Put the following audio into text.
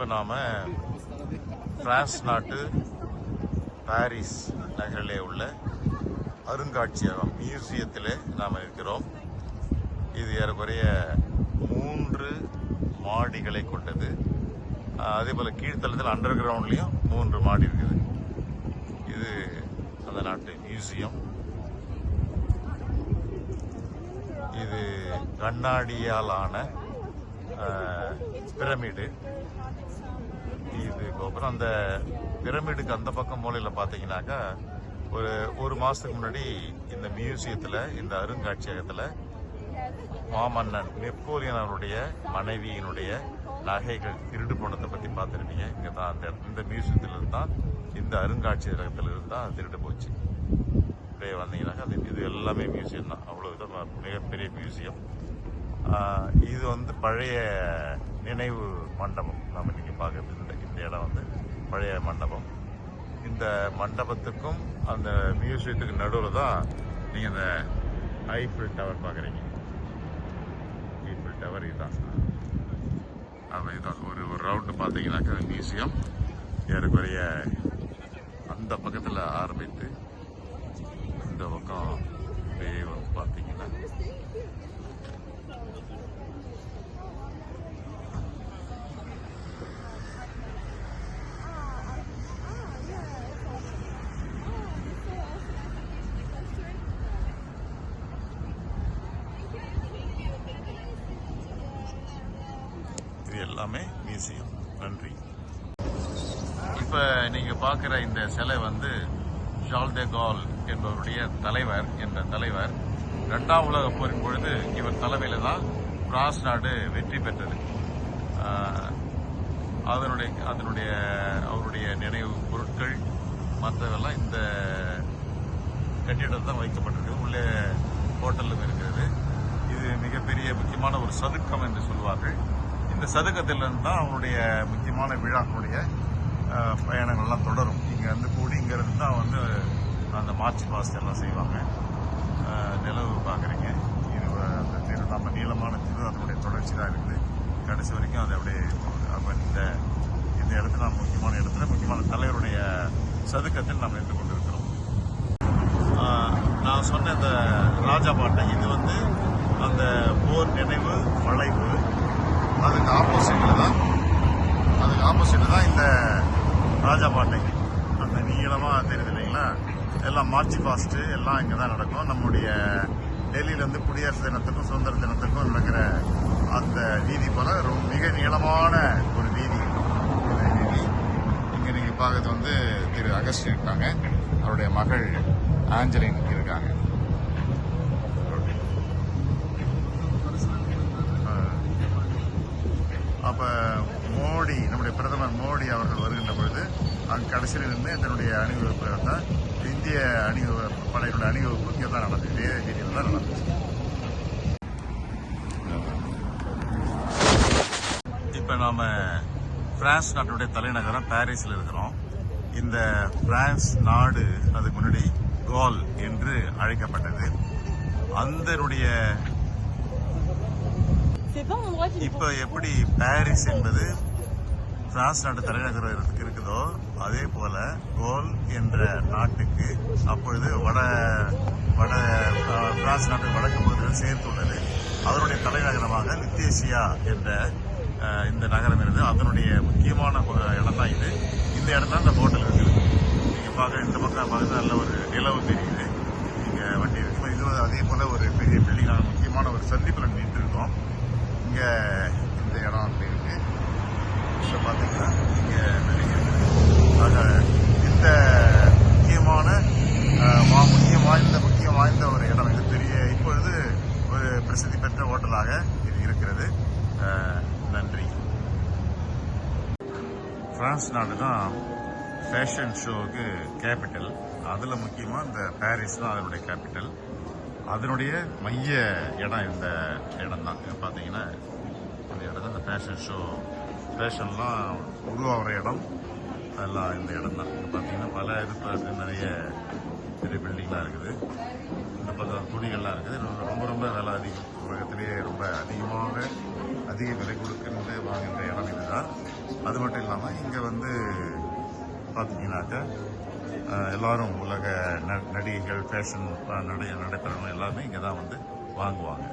இப்போ நாம் பிரான்ஸ் நாட்டு பாரிஸ் நகரிலே உள்ள அருங்காட்சியகம் மியூசியத்தில் நாம் இருக்கிறோம். இது ஏறக்குறைய மூன்று மாடிகளை கொண்டது. அதே போல் கீழ்த்தளத்தில் அண்டர் கிரவுண்ட்லேயும் மூன்று மாடி இருக்குது. இது அந்த நாட்டு மியூசியம். இது கண்ணாடியால் ஆன பிரமிடு. இது கோபுரம். அந்த பிரமிடுக்கு அந்த பக்கம் மூலையில் பார்த்தீங்கன்னாக்கா ஒரு ஒரு மாதத்துக்கு முன்னாடி இந்த மியூசியத்தில் இந்த அருங்காட்சியகத்தில் மாமன்னன் நெப்போலியன் அவருடைய மனைவியினுடைய நகைகள் திருடு போனதை பற்றி பார்த்துருப்பீங்க. இங்கே தான் அந்த இந்த மியூசியத்திலிருந்து தான் இந்த அருங்காட்சியகத்தில் தான் திருடு போச்சு. அப்படியே வந்தீங்கன்னாக்கா அது இது எல்லாமே மியூசியம் தான் அவ்வளோ விதமாக மிகப்பெரிய மியூசியம். இது வந்து பழைய நினைவு மண்டபம். நம்ம இன்னைக்கு பார்க்கறது இந்த இந்த இடம் வந்து பழைய மண்டபம். இந்த மண்டபத்துக்கும் அந்த மியூசியத்துக்கு நடுவில் தான் நீங்கள் இந்த ஐஃபில் டவர் பார்க்குறீங்க. ஐஃபில் டவர் இதுதான். அப்போ இதுதான். ஒரு ஒரு ரவுண்டு பார்த்தீங்கன்னாக்கா மியூசியம். ஏறக்குறைய அந்த பக்கத்தில் ஆரம்பித்து இந்த பக்கம் அப்படியே வந்து பார்த்தீங்கன்னா இது எல்லாமே மியூசியம் நன்றி. இப்போ நீங்க பார்க்குற இந்த சிலை வந்து ஜால் தே கால் என்பவருடைய தலைவர் என்ற தலைவர். ரெண்டாம் உலக போரின் பொழுது இவர் தலைமையில் தான் பிரான்ஸ் நாடு வெற்றி பெற்றது. அதனுடைய அதனுடைய அவருடைய நினைவு பொருட்கள் மற்றவெல்லாம் இந்த கட்டிடம் தான் வைக்கப்பட்டிருக்கு. உள்ளே ஹோட்டலும் இருக்கிறது. இது மிகப்பெரிய முக்கியமான ஒரு சதுக்கம் என்று சொல்வார்கள் இந்த சதுக்கத்திலிருந்து தான் அவருடைய முக்கியமான விழாக்களுடைய பயணங்கள்லாம் தொடரும். இங்கே வந்து கூடி இங்கேருந்து தான் வந்து அந்த மார்ச் பாஸ்ட் எல்லாம் செய்வாங்க. நிலவு பார்க்குறீங்க. இது அந்த திரு நம்ம நீளமான திரு அதனுடைய தொடர்ச்சி தான் இருக்குது. கடைசி வரைக்கும் அது அப்படியே அப்போ இந்த இந்த இடத்துல முக்கியமான இடத்துல முக்கியமான தலைவருடைய சதுக்கத்தில் நாம் நின்று கொண்டிருக்கிறோம். நான் சொன்ன இந்த ராஜா பாட்டை இது வந்து அந்த போர் நினைவு வளைவு அதுக்கு ஆப்போசிட்டில் தான் அதுக்கு ஆப்போசிட்டில் தான் இந்த ராஜா பாட்டை. அந்த நீளமாக தெரியுது இல்லைங்களா? எல்லாம் மார்ச் ஃபாஸ்ட்டு எல்லாம் இங்கே தான் நடக்கும். நம்முடைய டெல்லியிலேருந்து குடியரசு தினத்துக்கும் சுதந்திர தினத்துக்கும் நடக்கிற அந்த வீதி போல ரொம்ப மிக நீளமான ஒரு வீதி. வீதி இங்கே நீங்கள் பார்க்கறது வந்து திரு அகஸ்டின் இருக்காங்க. அவருடைய மகள் ஆஞ்சலின் இருக்காங்க அப்போ மோடி நம்முடைய பிரதமர் மோடி அவர்கள் வருகின்ற பொழுது அங்கே கடைசியில் நின்று தன்னுடைய அணிவகுப்பு தான். இந்திய அணிவகுப்பு படையினுடைய அணிவகுப்பு இங்கே தான் நடந்தது. இதே வீதியில் தான் நடந்துச்சு. இப்போ நாம பிரான்ஸ் நாட்டுடைய தலைநகரம் பாரிஸில் இருக்கிறோம். இந்த பிரான்ஸ் நாடு அதுக்கு முன்னாடி கோல் என்று அழைக்கப்பட்டது. qui இப்போ எப்படி பாரிஸ் என்பது பிரான்ஸ் நாட்டு தலைநகர் இருக்குதோ அதே போல கோல் என்ற நாட்டுக்கு அப்பொழுது வட வட பிரான்ஸ் நாட்டு வடக்கு பகுதியில் சேர்த்துள்ளது. அதனுடைய தலைநகரமாக லித்தேசியா என்ற இந்த நகரம் இருந்தது. அதனுடைய முக்கியமான இடம் தான் இது. இந்த இடம் தான் இந்த ஹோட்டல் இருக்குது நீங்கள் பார்க்க இந்த பக்கம் பார்க்க நல்ல ஒரு நிலவு தெரியுது. இங்கே வண்டி இருக்கு இது அதே போல ஒரு பெரிய பில்டிங் முக்கியமான ஒரு சந்திப்பில் நின்று இருக்கோம் இங்கே இந்த இடம் அப்படி இருக்கு இப்போ பார்த்தீங்கன்னா இங்க பில்டிங் இருக்கு ஆக இந்த முக்கியமான அஹ், மா- முக்கியம் வாய்ந்த முக்கியம் வாய்ந்த ஒரு இடம் இது பெரிய இப்பொழுது ஒரு பிரசித்தி பெற்ற ஹோட்டலாக இது இருக்கிறது அஹ், நன்றி பிரான்ஸ் நாடு தான் ஃபேஷன் ஷோவுக்கு கேபிட்டல் அதில் முக்கியமாக இந்த பாரிஸ் தான் அதனுடைய கேபிட்டல் அதனுடைய மைய இடம் இந்த இடம் தான் பார்த்தீங்கன்னா இந்த இடம் தான் இந்த ஃபேஷன் ஷோ ஃபேஷன்லாம் உருவாகிற இடம். அதெல்லாம் இந்த இடம் தான் பார்த்தீங்கன்னா பல இது பார்த்து நிறைய பெரிய பில்டிங்லாம் இருக்குது. இந்த பக்கம் துணிகள்லாம் இருக்குது. ரொம்ப- ரொம்ப ரொம்ப விலை அதிகம். உலகத்திலேயே ரொம்ப அதிகமாக அதிக விலை கொடுக்கின்ற வாங்குகின்ற இடம் இதுதான். அது மட்டும் இல்லாமல் இங்கே வந்து பார்த்தீங்கன்னாக்கா எல்லாரும் உலக ந- நடிகைகள் ஃபேஷன் நடை நடைபெறணும் எல்லாமே இங்கே தான் வந்து வாங்குவாங்க.